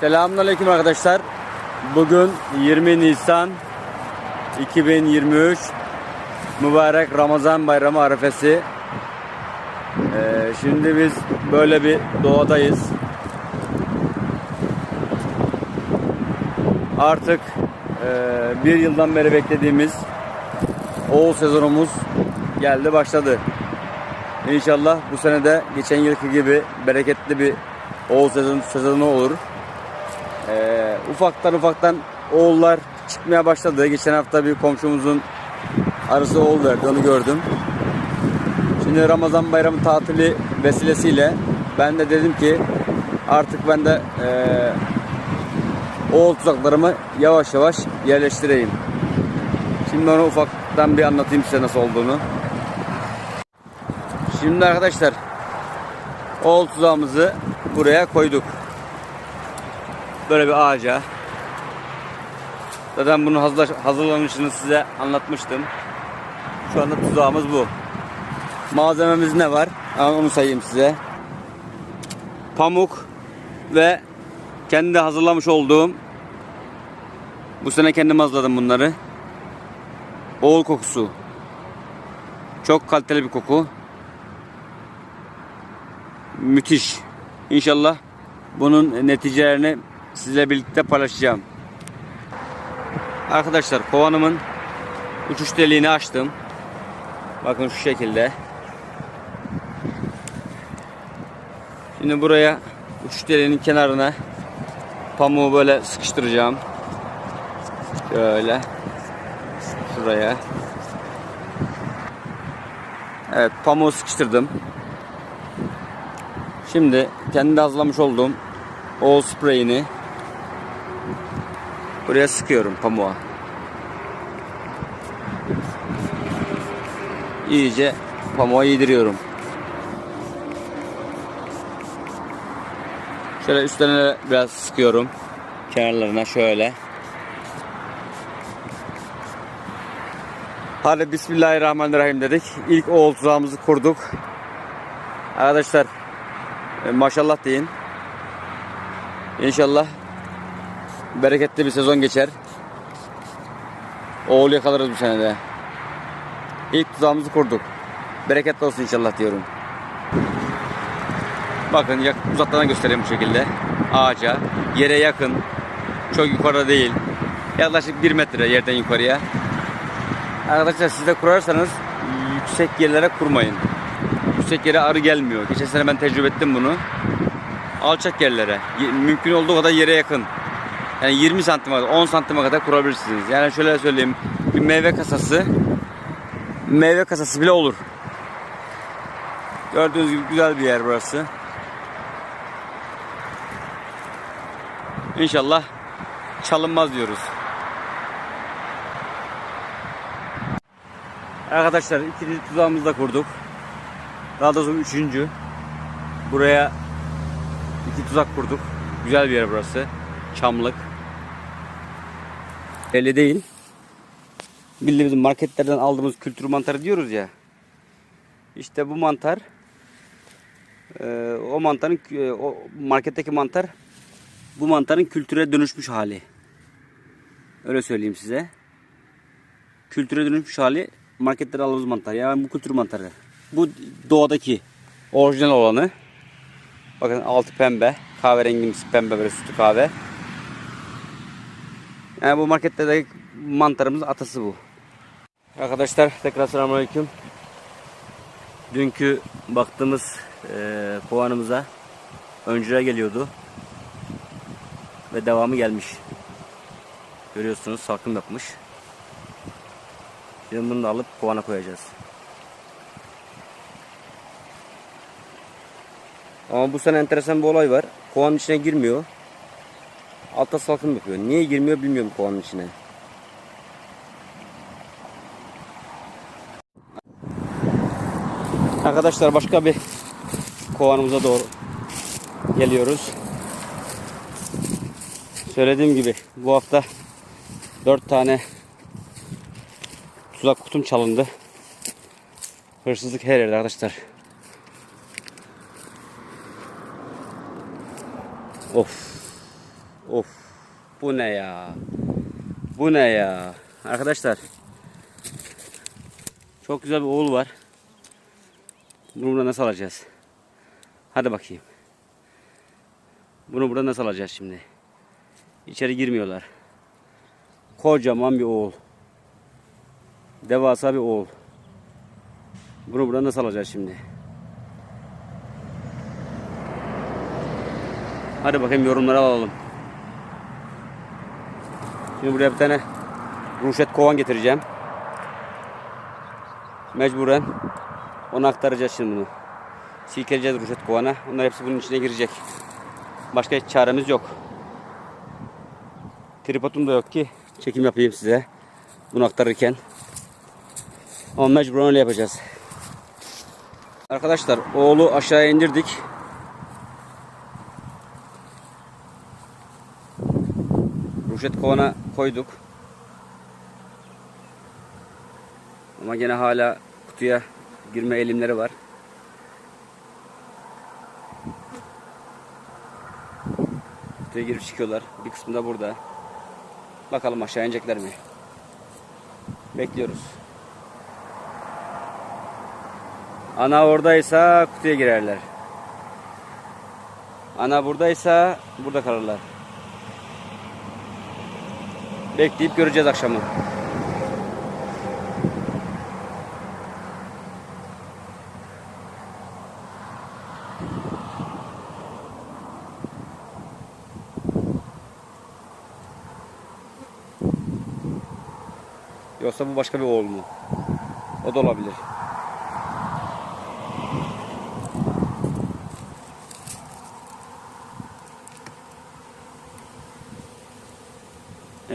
Selamünaleyküm arkadaşlar. Bugün 20 Nisan 2023 mübarek Ramazan bayramı arifesi. Ee, şimdi biz böyle bir doğadayız. Artık e, bir yıldan beri beklediğimiz oğul sezonumuz geldi başladı. İnşallah bu sene de geçen yılki gibi bereketli bir oğul sezonu, sezonu olur. Ufaktan ufaktan oğullar çıkmaya başladı. Geçen hafta bir komşumuzun arısı oğul verdi onu gördüm. Şimdi Ramazan bayramı tatili vesilesiyle ben de dedim ki artık ben de eee oğul tuzaklarımı yavaş yavaş yerleştireyim. Şimdi onu ufaktan bir anlatayım size nasıl olduğunu. Şimdi arkadaşlar oğul tuzağımızı buraya koyduk. Böyle bir ağaca. Zaten bunun hazırlanışını size anlatmıştım. Şu anda tuzağımız bu. Malzememiz ne var? Aa, Onu sayayım size. Pamuk ve kendi hazırlamış olduğum bu sene kendim hazırladım bunları. Oğul kokusu. Çok kaliteli bir koku. Müthiş. İnşallah bunun neticelerini sizle birlikte paylaşacağım. Arkadaşlar kovanımın uçuş deliğini açtım. Bakın şu şekilde. Şimdi buraya uçuş deliğinin kenarına pamuğu böyle sıkıştıracağım. Şöyle. Şuraya. Evet pamuğu sıkıştırdım. Şimdi kendi hazırlamış olduğum oğul spreyini buraya sıkıyorum pamuğa. İyice pamuğa yediriyorum. Şöyle üstlerine biraz sıkıyorum. Kenarlarına şöyle. Hadi Bismillahirrahmanirrahim dedik. İlk oğul tuzağımızı kurduk. Arkadaşlar e, maşallah deyin. İnşallah bereketli bir sezon geçer. Oğul yakalarız bu senede. İlk tuzağımızı kurduk. Bereketli olsun inşallah diyorum. Bakın uzaktan göstereyim bu şekilde. Ağaca, yere yakın. Çok yukarıda değil. Yaklaşık 1 metre yerden yukarıya. Arkadaşlar siz de kurarsanız yüksek yerlere kurmayın. Yüksek yere arı gelmiyor. Geçen sene ben tecrübe ettim bunu. Alçak yerlere, mümkün olduğu kadar yere yakın. Yani 20 santim kadar, 10 santime kadar kurabilirsiniz. Yani şöyle söyleyeyim, bir meyve kasası, meyve kasası bile olur. Gördüğünüz gibi güzel bir yer burası. İnşallah çalınmaz diyoruz. Arkadaşlar ikinci tuzağımızı da kurduk. Daha doğrusu üçüncü. Buraya iki tuzak kurduk. Güzel bir yer burası. Çamlık. Belli değil. Bildiğimiz marketlerden aldığımız kültür mantarı diyoruz ya. İşte bu mantar e, o mantarın e, o marketteki mantar bu mantarın kültüre dönüşmüş hali. Öyle söyleyeyim size. Kültüre dönüşmüş hali marketlerde aldığımız mantar. Yani bu kültür mantarı. Bu doğadaki orijinal olanı. Bakın altı pembe. Kahverengimsi pembe böyle sütlü kahve. Yani bu marketlerdeki mantarımız atası bu. Arkadaşlar tekrar selamünaleyküm. Dünkü baktığımız e, kovanımıza öncüler geliyordu. Ve devamı gelmiş. Görüyorsunuz salkım yapmış. Şimdi bunu da alıp kovana koyacağız. Ama bu sene enteresan bir olay var. Kovanın içine girmiyor. Altta salkım yapıyor. Niye girmiyor bilmiyorum kovanın içine. Arkadaşlar başka bir kovanımıza doğru geliyoruz. Söylediğim gibi bu hafta 4 tane tuzak kutum çalındı. Hırsızlık her yerde arkadaşlar. Of. Of. Bu ne ya? Bu ne ya? Arkadaşlar. Çok güzel bir oğul var. Bunu burada nasıl alacağız? Hadi bakayım. Bunu burada nasıl alacağız şimdi? İçeri girmiyorlar. Kocaman bir oğul. Devasa bir oğul. Bunu buradan nasıl alacağız şimdi? Hadi bakayım yorumları alalım. Şimdi buraya bir tane ruşet kovan getireceğim. Mecburen onu aktaracağız şimdi bunu. Silkeleyeceğiz ruşet kovana. Onlar hepsi bunun içine girecek. Başka hiç çaremiz yok. Tripodum da yok ki çekim yapayım size. Bunu aktarırken. Ama mecburen öyle yapacağız. Arkadaşlar oğlu aşağıya indirdik. Ruşet kovana koyduk. Ama gene hala kutuya girme eğilimleri var. Kutuya girip çıkıyorlar. Bir kısmı da burada. Bakalım aşağı inecekler mi? Bekliyoruz. Ana oradaysa kutuya girerler. Ana buradaysa burada kalırlar. Bekleyip göreceğiz akşamı. Yoksa bu başka bir oğul mu? O da olabilir.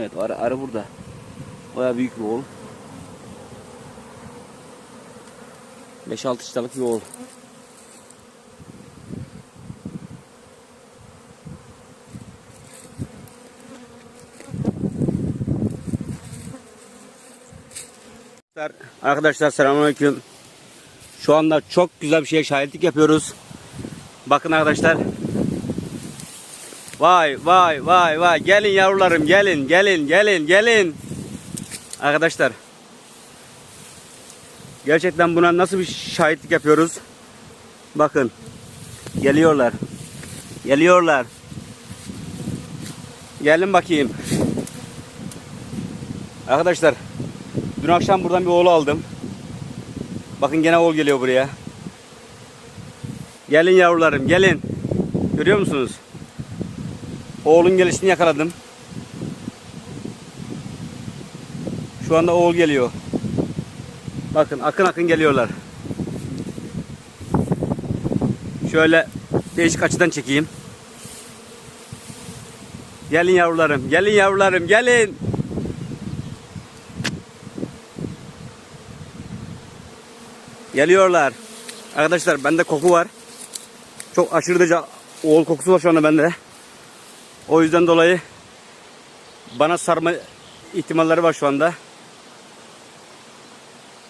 Evet arı, arı burada. Baya büyük bir oğul. 5-6 çıtalık bir oğul. Arkadaşlar selamünaleyküm. Şu anda çok güzel bir şeye şahitlik yapıyoruz. Bakın arkadaşlar. Vay vay vay vay. Gelin yavrularım gelin gelin gelin gelin. Arkadaşlar. Gerçekten buna nasıl bir şahitlik yapıyoruz? Bakın. Geliyorlar. Geliyorlar. Gelin bakayım. Arkadaşlar. Dün akşam buradan bir oğlu aldım. Bakın gene oğul geliyor buraya. Gelin yavrularım gelin. Görüyor musunuz? Oğlun gelişini yakaladım. Şu anda oğul geliyor. Bakın akın akın geliyorlar. Şöyle değişik açıdan çekeyim. Gelin yavrularım, gelin yavrularım, gelin. Geliyorlar. Arkadaşlar bende koku var. Çok aşırı derece oğul kokusu var şu anda bende. O yüzden dolayı bana sarma ihtimalleri var şu anda.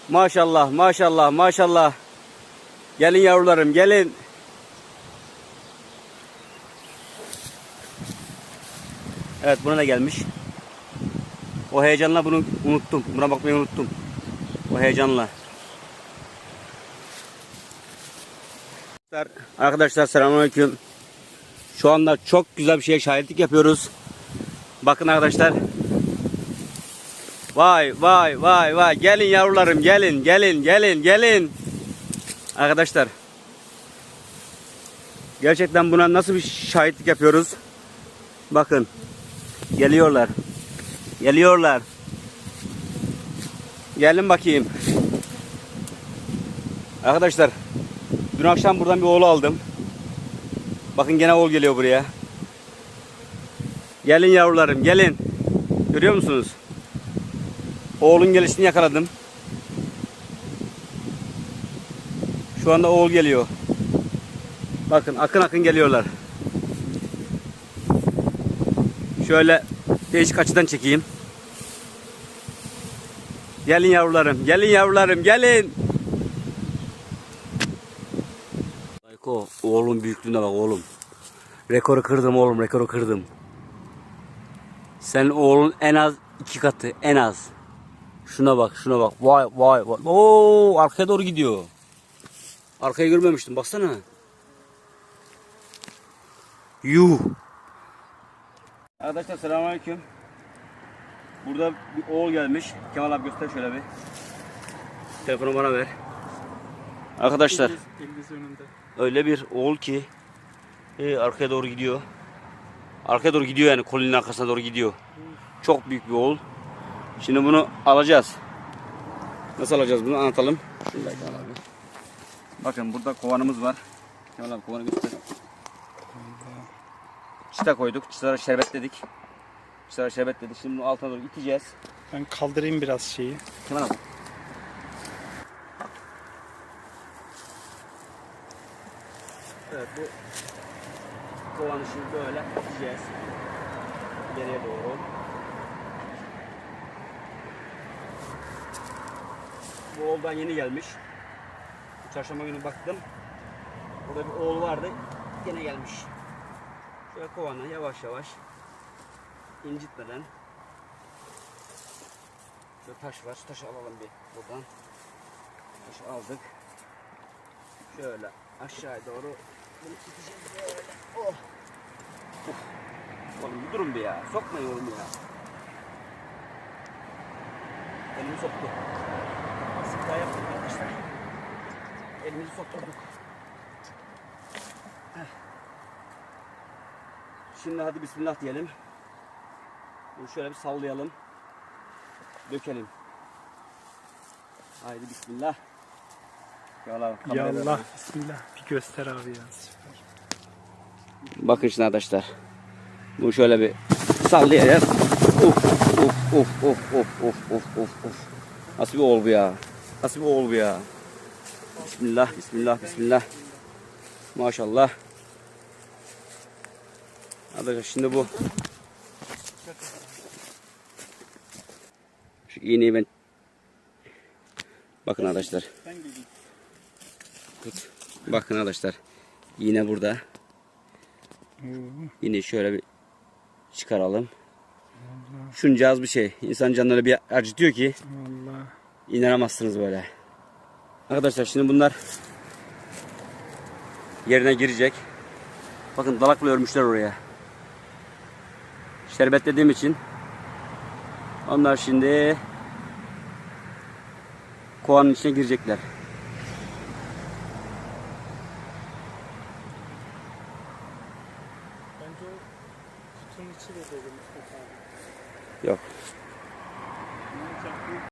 Maşallah, maşallah, maşallah. Gelin yavrularım, gelin. Evet, buna da gelmiş. O heyecanla bunu unuttum. Buna bakmayı unuttum. O heyecanla. Arkadaşlar selamünaleyküm. Şu anda çok güzel bir şeye şahitlik yapıyoruz. Bakın arkadaşlar. Vay vay vay vay. Gelin yavrularım gelin gelin gelin gelin. Arkadaşlar. Gerçekten buna nasıl bir şahitlik yapıyoruz? Bakın. Geliyorlar. Geliyorlar. Gelin bakayım. Arkadaşlar. Dün akşam buradan bir oğlu aldım. Bakın gene oğul geliyor buraya. Gelin yavrularım gelin. Görüyor musunuz? Oğlun gelişini yakaladım. Şu anda oğul geliyor. Bakın akın akın geliyorlar. Şöyle değişik açıdan çekeyim. Gelin yavrularım, gelin yavrularım, gelin. Oğlum büyüklüğüne bak oğlum. Rekoru kırdım oğlum, rekoru kırdım. Sen oğlun en az iki katı en az. Şuna bak şuna bak. Vay vay vay. Oo arkaya doğru gidiyor. Arkayı görmemiştim baksana. Yuh. Arkadaşlar selamünaleyküm. Burada bir oğul gelmiş. Kemal abi göster şöyle bir. Telefonu bana ver. Arkadaşlar önünde. öyle bir oğul ki e, arkaya doğru gidiyor. Arkaya doğru gidiyor yani kolinin arkasına doğru gidiyor. Çok büyük bir oğul. Şimdi bunu alacağız. Nasıl alacağız bunu anlatalım. Şunu abi. Bakın burada kovanımız var. Kemal abi kovanı göster. Çıta koyduk. Çıtaları şerbetledik. Çıtaları şerbetledik. Şimdi bunu altına doğru iteceğiz. Ben kaldırayım biraz şeyi. Kemal abi. Evet bu kovanı şimdi böyle iteceğiz. Geriye doğru. Bu oğuldan yeni gelmiş. Çarşamba günü baktım. Burada bir oğul vardı. Yine gelmiş. Şöyle kovanı yavaş yavaş incitmeden Şöyle taş var. Şu taşı alalım bir buradan. Taşı aldık. Şöyle aşağıya doğru Oh. Oh. Oğlum bir durun bir ya. Sokmayın oğlum ya. Elimi soktu. Sık daha yaptık arkadaşlar. Elimizi sokturduk. Şimdi hadi bismillah diyelim. Bunu şöyle bir sallayalım dökelim. Haydi bismillah. Yallah. Ya Allah. Bismillah. Bir göster abi ya. Süper. Bakın şimdi arkadaşlar. Bu şöyle bir sallayacağız. Of of of of of of of of of. Nasıl bir oğul bu ya? Nasıl bir bu ya? Bismillah, bismillah, bismillah. Maşallah. Arkadaşlar şimdi bu. Şu iğneyi ben Bakın arkadaşlar. Tut. Bakın arkadaşlar. Yine burada. Yine şöyle bir çıkaralım. Şunca az bir şey. İnsan canları bir acıtıyor ki Allah. inanamazsınız böyle. Arkadaşlar şimdi bunlar yerine girecek. Bakın dalakla örmüşler oraya. Şerbetlediğim için onlar şimdi kovanın içine girecekler.